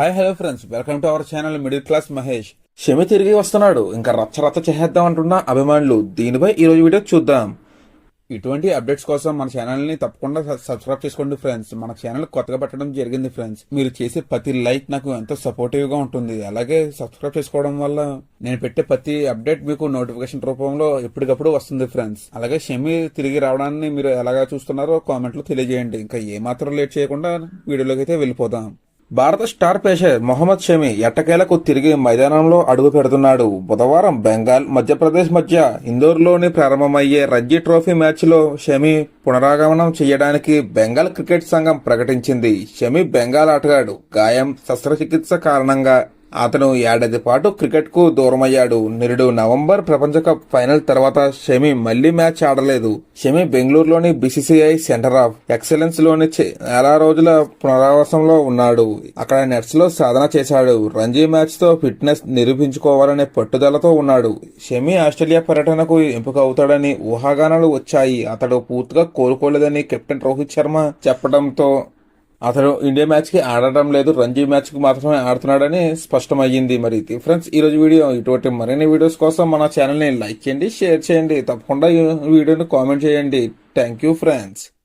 Hi hello friends welcome to our channel Middle Class Mahesh Shami తిరిగి వస్తున్నాడు. ఇంకా రచ్చ రచ్చ చేసేద్దాం అంటున్న అభిమానులు. దీనిపై ఈ రోజు వీడియో చూద్దాం. ఇటువంటి అప్డేట్స్ కోసం మన ఛానల్ని తప్పకుండా సబ్స్క్రైబ్ చేసుకోండి ఫ్రెండ్స్ మన ఛానల్ కొత్తగా పెట్టడం జరిగింది ఫ్రెండ్స్ మీరు చేసే ప్రతి లైక్ నాకు ఎంతో సపోర్టివ్గా ఉంటుంది. అలాగే సబ్స్క్రైబ్ చేసుకోవడం వల్ల నేను పెట్టే ప్రతి అప్డేట్ మీకు నోటిఫికేషన్ రూపంలో ఎప్పటికప్పుడు వస్తుంది ఫ్రెండ్స్ అలాగే షమి తిరిగి రావడాన్ని మీరు ఎలాగా చూస్తున్నారో కామెంట్లో తెలియజేయండి. ఇంకా ఏమాత్రం లేట్ చేయకుండా వీడియోలోకి అయితే వెళ్ళిపోదాం. భారత స్టార్ పేసర్ మొహమ్మద్ షమి ఎట్టకేలకు తిరిగి మైదానంలో అడుగు పెడుతున్నాడు. బుధవారం బెంగాల్ మధ్యప్రదేశ్ మధ్య ఇందోర్లోని ప్రారంభమయ్యే రంజీ ట్రోఫీ మ్యాచ్లో షమి పునరాగమనం చేయడానికి బెంగాల్ క్రికెట్ సంఘం ప్రకటించింది. షమి బెంగాల్ ఆటగాడు గాయం శస్త్రచికిత్స కారణంగా అతను ఏడాది పాటు క్రికెట్కు దూరమయ్యాడు. నిరుడు నవంబర్ ప్రపంచ కప్ ఫైనల్ తర్వాత షమి మళ్ళీ మ్యాచ్ ఆడలేదు. షమి బెంగళూరులోని బీసీసీఐ సెంటర్ ఆఫ్ ఎక్సలెన్స్లోని చాలా రోజుల పునరావాసంలో ఉన్నాడు. అక్కడ నెట్స్లో సాధన చేశాడు. రంజీ మ్యాచ్తో ఫిట్నెస్ నిరూపించుకోవాలనే పట్టుదలతో ఉన్నాడు. షమి ఆస్ట్రేలియా పర్యటనకు ఎంపిక అవుతాడని ఊహాగానాలు వచ్చాయి. అతడు పూర్తిగా కోలుకోలేదని కెప్టెన్ రోహిత్ శర్మ చెప్పడంతో అతను ఇండియా మ్యాచ్కి ఆడటం లేదు రంజీ మ్యాచ్కి మాత్రమే ఆడుతున్నాడని స్పష్టమయ్యింది మరి. ఇది ఫ్రెండ్స్ ఈ రోజు వీడియో ఇటువంటి మరిన్ని వీడియోస్ కోసం మన ఛానల్ని లైక్ చేయండి షేర్ చేయండి. తప్పకుండా వీడియోని కామెంట్ చేయండి. Thank you friends